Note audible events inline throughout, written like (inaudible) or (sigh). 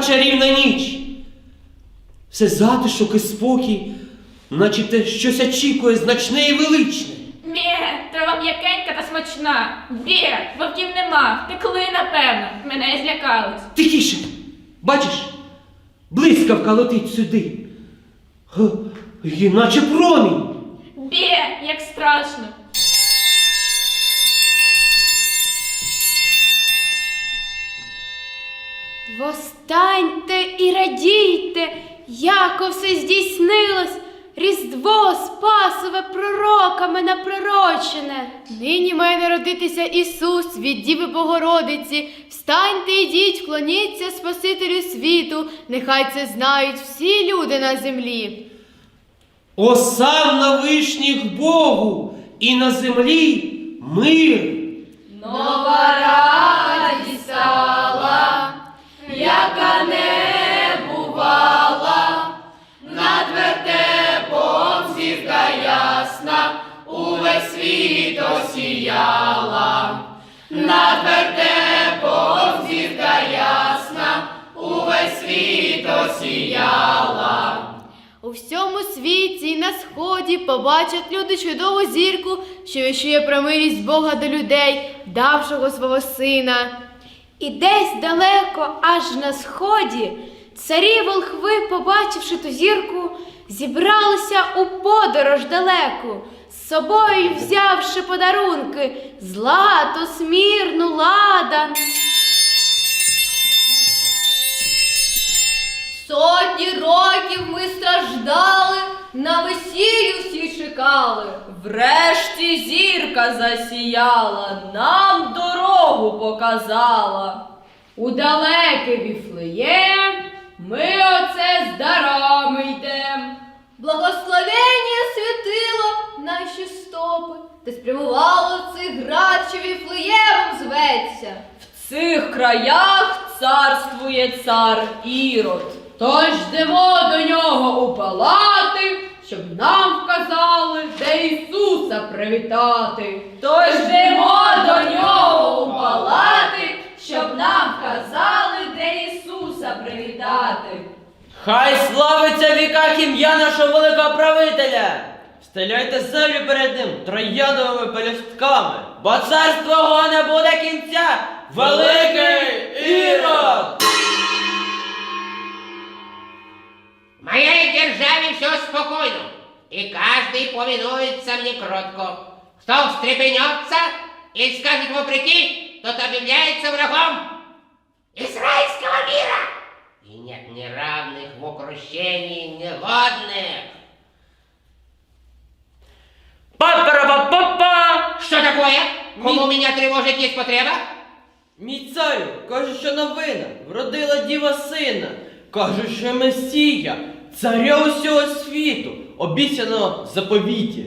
чарівна ніч. Все затишок і спокій, наче те щось очікує значне і величне. Бє, трава м'якенька та смачна. Бє, вовків нема, втекли, напевно. Мене злякались. Тихіше. Бачиш, блискавка летить сюди. Га, Іначе промінь. Бє, як страшно. Востаньте і радійте, яко все здійснилось, Різдво Спасове пророками напророчене. Нині має народитися Ісус від Діви Богородиці. Встаньте, ідіть, вклоніться Спасителю світу, нехай це знають всі люди на землі. Осам на вишніх Богу і на землі мир. Нова радість осіяла, над вертепом зірка ясна, увесь світ осіяла. У всьому світі і на сході побачать люди чудову зірку, що віщує про милість Бога до людей, давшого свого сина. І десь далеко, аж на сході, царі волхви, побачивши ту зірку, зібралися у подорож далеку, з собою взявши подарунки, злато, смірну, ладан. Сотні років ми страждали, на весіллю всі чекали. Врешті зірка засіяла, нам дорогу показала. У далеке віфлеєм ми оце з дарами йдем. Благословення світило наші стопи, та спрямувало цих град, що віфлеємом зветься. В цих краях царствує цар Ірод. Тож йдемо до нього у палати, щоб нам вказали, де Ісуса привітати. Тож йдемо до нього у палати, щоб нам вказали, де Ісуса привітати. Хай славиться в віках ім'я нашого великого правителя! Стеляйте землю перед ним трояновими пелюстками, бо царство його не буде кінця! Великий Ірод! В моей державе все спокойно, и каждый повинуется мне кротко. Кто встрепенется и скажет вопреки, тот объявляется врагом израильского мира. И нет ни равных в укрощении, ни годных. Па-пара-па-па-па! Что такое? Кому меня тревожит есть потреба? Мій царю, каже, що новина, вродила діва сина. Каже, що Месія, царя усього світу, обіцяно в заповіті.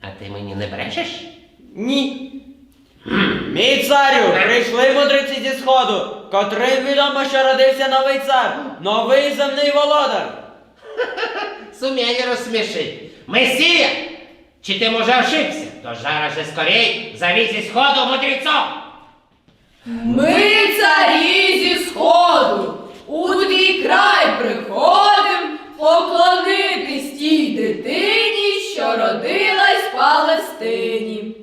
А ты мне не брешешь? Ні. Мій царю, прийшли мудреці зі сходу, котрим відомо, що родився новий цар, новий земний володар. Сумели розсмішити. Месія! Чи ти може ошибся? То зараз же скорей зовіть зі сходу мудрецов! Ми царі зі сходу, у твій край приходим поклонитись тій дитині, що родилась в Палестині.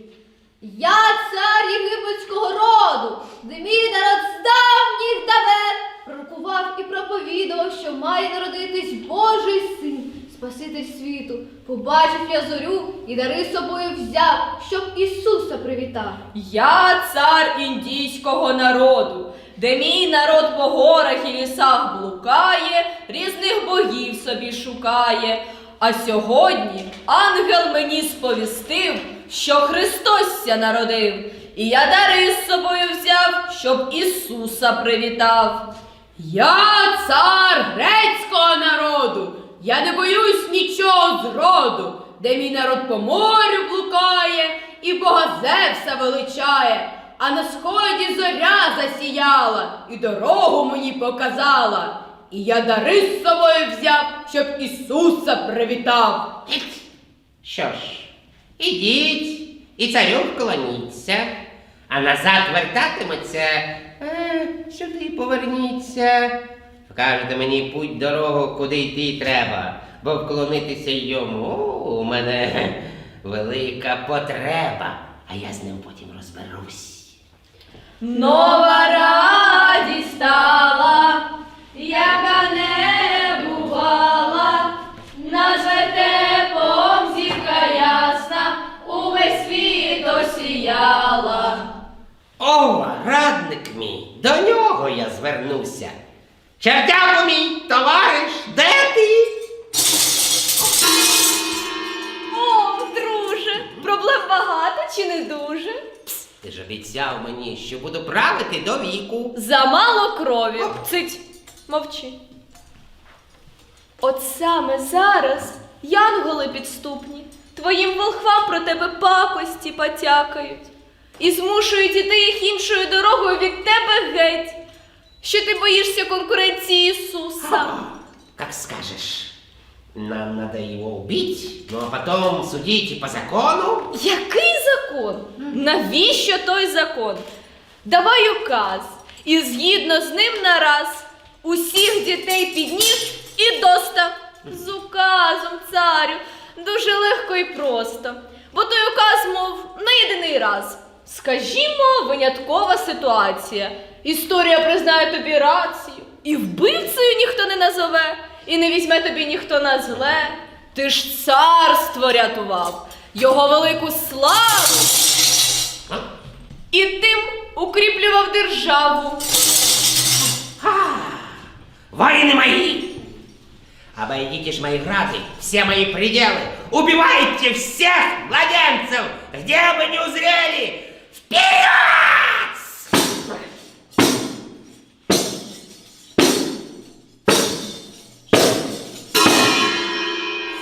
Я цар єгипетського роду, де мій народ з давніх давен пророкував і проповідував, що має народитись Божий син, Спаситель світу. Побачив я зорю і дари собою взяв, щоб Ісуса привітав. Я цар індійського народу, де мій народ по горах і лісах блукає, різних богів собі шукає. А сьогодні ангел мені сповістив, що Христос ся народив, і я дари з собою взяв, щоб Ісуса привітав. Я цар грецького народу, я не боюсь нічого зроду, де мій народ по морю блукає і Бога Зевса величає, а на сході зоря засіяла і дорогу мені показала. І я дари з собою взяв, щоб Ісуса привітав. Що ж, ідіть і царю вклоніться, а назад вертатиметься. Е, сюди поверніться. вкажете мені путь дорогу, куди йти треба, бо вклонитися йому у мене (laughs) велика потреба, а я з ним потім розберусь. Нова радість стала, яка не бувала, над вертепом зірка ясна, увесь світ осіяла. О, радник мій, до нього я звернуся. Чертяко мені, що буду правити до віку. Замало крові. Цить, мовчи. От саме зараз янголи підступні, твоїм волхвам про тебе пакості потякають і змушують іти їх іншою дорогою від тебе геть, що ти боїшся конкуренції Ісуса. Как скажешь. Нам надо его убить, ну а потом судить по закону. Який закон? Навіщо той закон? Давай указ, і згідно з ним нараз усіх дітей під ніж і доста. З указом, царю, дуже легко і просто. Бо той указ, мов, на єдиний раз. Скажімо, виняткова ситуація. Історія признає тобі рацію, і вбивцею ніхто не назове, і не візьме тобі ніхто на зле. Ти ж царство рятував, його велику славу, і тим укріплював державу. Воины мои! Обойдите ж мои грады, все мои пределы! Убивайте всех младенцев, где бы не узрели! Вперед!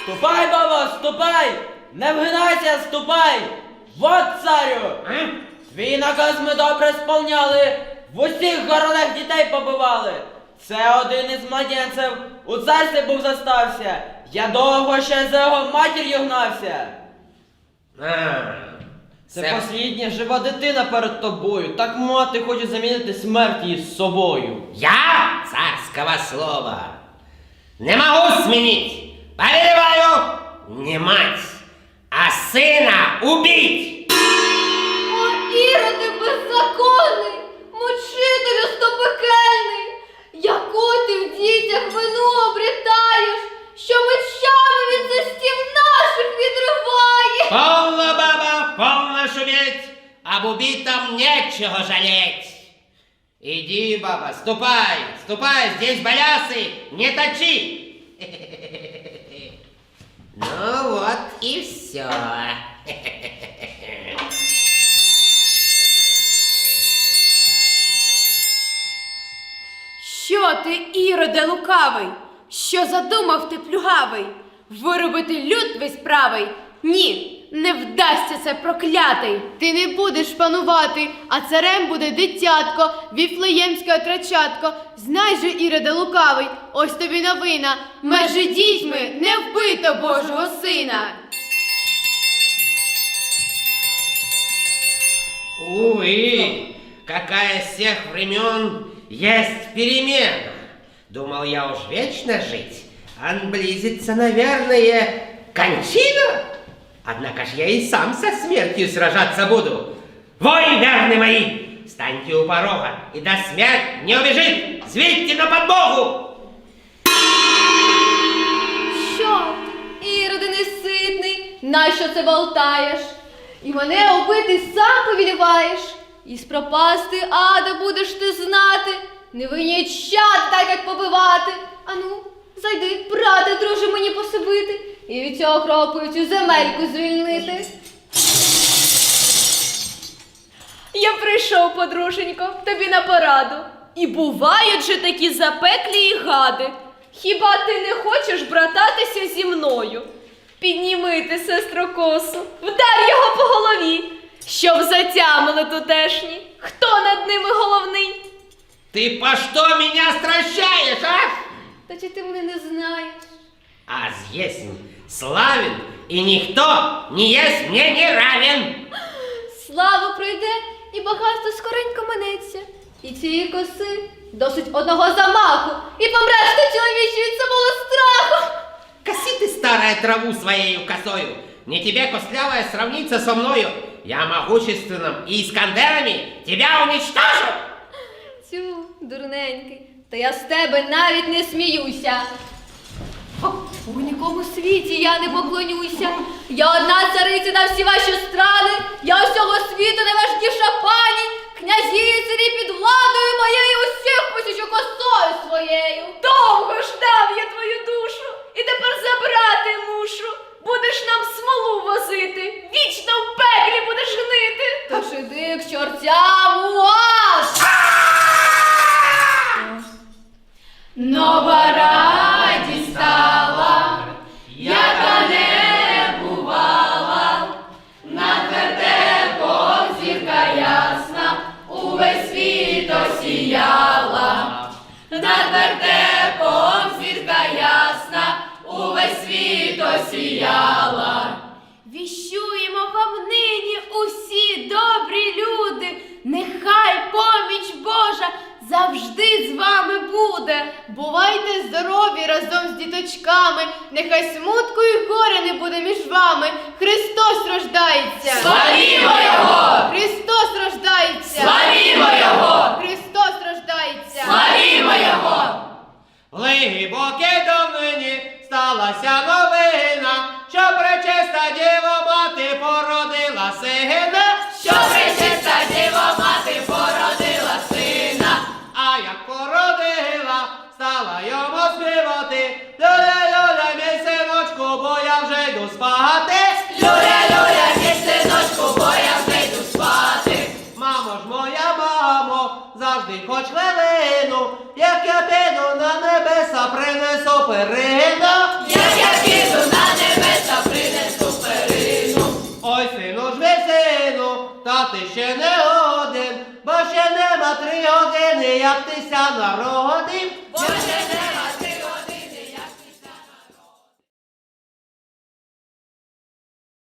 Ступай, баба, ступай! Не вгинайся, ступай! Вот царю! М? Твій наказ ми добре сповняли, в усіх городах дітей побивали. Це один із младенців у царстві був застався. Я довго ще за його матір'ю гнався. А, Це послідня жива дитина перед тобою. Так мати хоче замінити смерть її з собою. Я царского слова не могу сменить. Повелеваю не мать, а сына убить. О, іроди беззаконний, мучителю стопекельний, яку ти в дітях вину обрітаєш, що мечами від застів наших відриває. Полно, баба, полно шуметь, об убитом нечего жалеть. Иди, баба, ступай, ступай, здесь балясы, не точи. Ну вот и все. Що ти, Іроде лукавий? Що задумав ти плюгавий? Виробити люд весь правий? Ні, не вдасться це проклятий. Ти не будеш панувати, а царем буде дитятко, віфлеємське отрачатко. Знай же, Іроде лукавий, ось тобі новина. Межі дітьми не вбито Божого сина. Увы, какая с тех времен есть перемена. Думал я уж вечно жить, а близится, наверное, кончина. Однако ж я и сам со смертью сражаться буду. Вой, верны мои, станьте у порога, и до смерть не убежит, зведьте на подбогу. Що, іроди неситний, нащо це болтаєш? І мене убити сам повіліваєш, і спропасти ада будеш ти знати, не винічат так, як побивати. Ану, зайди, брате, друже, мені пособити, і від цього кропою цю земельку звільнити. Я прийшов, подруженько, тобі на пораду. І бувають же такі запеклі і гади. Хіба ти не хочеш брататися зі мною? Підніми ти, сестро косу, вдар його по голові, щоб затямили тутешні. Хто над ними головний? Ты по что меня стращаешь, а? Та чи ти мене не знаєш? Аз есмь славен, и никто не есть мне не равен. Слава прийде, і багатство скоренько минеться, і цієї коси Досить одного замаху, і помреш ти чоловіче від самого страху. Коси ты, старая траву своею косою. Не тебе, костлявая, сравниться со мною. Я могущественным и Искандерами тебя уничтожу. Тю, дурненький, та я з тебе навіть не сміюся. У нікому світі я не поклонюся. Я одна цариця на всі ваші страни, я усього завжди з вами буде. Бувайте здорові разом з діточками, нехай смутку і горя не буде між вами. Христос рождається! Славімо Його! Христос рождається! Славімо Його! Христос рождається! Славімо Його! В глибокій давнині сталася новина, що пречиста діва мати породила сина, хоч як я піду на небеса, принесу перину. Як я піду на небеса, принесу перину. Ой, сину ж ви сину, та ти ще не один, бо ще нема три години, як ти ся народив. Бо ще